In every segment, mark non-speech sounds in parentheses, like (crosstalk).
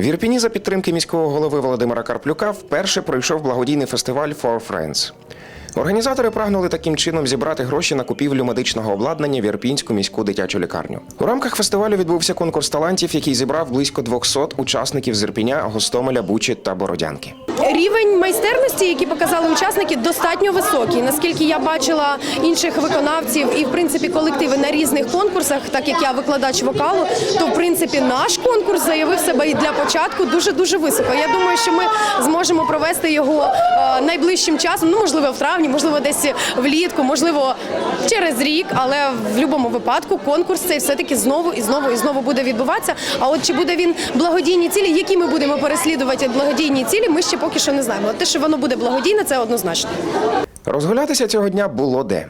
В Ірпіні за підтримки міського голови Володимира Карплюка вперше пройшов благодійний фестиваль For Friends. Організатори прагнули таким чином зібрати гроші на купівлю медичного обладнання в Ірпінську міську дитячу лікарню. У рамках фестивалю відбувся конкурс талантів, який зібрав близько 200 учасників з Ірпіня, Гостомеля, Бучі та Бородянки. Рівень майстерності, які показали учасники, достатньо високий. Наскільки я бачила інших виконавців і в принципі колективи на різних конкурсах, так як я викладач вокалу, то в принципі наш конкурс заявив себе і для початку дуже дуже високо. Я думаю, що ми зможемо провести його е, найближчим часом. Ну можливо, в травні, можливо, десь влітку, можливо, через рік. Але в будь-якому випадку конкурс цей все таки знову і знову і знову буде відбуватися. А от чи буде він благодійні цілі, які ми будемо переслідувати благодійні цілі, ми ще поки що не знаємо. От те, що воно буде благодійне, це однозначно. Розгулятися цього дня було де.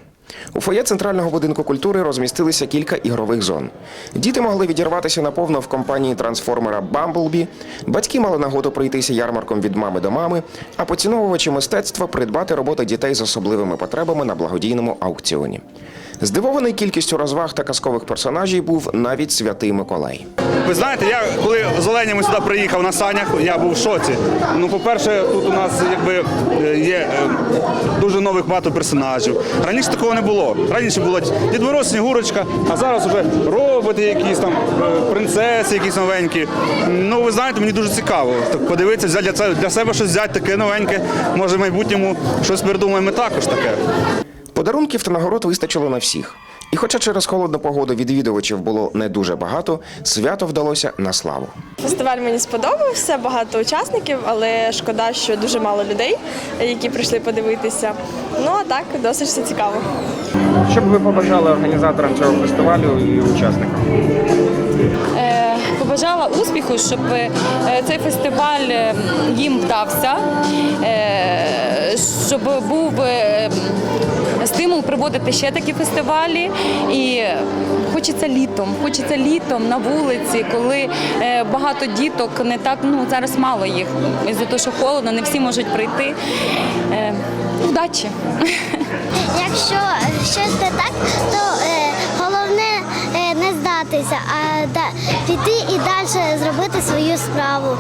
У фоє центрального будинку культури розмістилися кілька ігрових зон. Діти могли відірватися наповно в компанії трансформера Бамблбі, батьки мали нагоду пройтися ярмарком від мами до мами, а поціновувачі мистецтва придбати роботи дітей з особливими потребами на благодійному аукціоні. Здивований кількістю розваг та казкових персонажів був навіть святий Миколай. Ви знаєте, я коли з Оленями сюди приїхав на санях, я був в шоці. Ну, по-перше, тут у нас якби е, є е, дуже нових багато персонажів. Раніше такого не було. Раніше була Дід Снігурочка, а зараз вже роботи якісь там, е, принцеси якісь новенькі. Ну, ви знаєте, мені дуже цікаво. Так подивитися, взяти для себе щось взяти таке новеньке. Може, в майбутньому щось придумаємо також таке. Подарунків та нагород вистачило на всіх. І хоча через холодну погоду відвідувачів було не дуже багато, свято вдалося на славу. Фестиваль мені сподобався, багато учасників, але шкода, що дуже мало людей, які прийшли подивитися. Ну а так, досить все цікаво. Що б ви побажали організаторам цього фестивалю і учасникам? Е, побажала успіху, щоб е, цей фестиваль е, їм вдався, е, щоб був будемо проводити ще такі фестивалі, і хочеться літом. Хочеться літом на вулиці, коли е, багато діток не так ну зараз мало їх за те, що холодно, не всі можуть прийти. Е, удачі! (laughs) Якщо щось не так, то е, головне е, не здатися, а да, піти і далі зробити свою справу.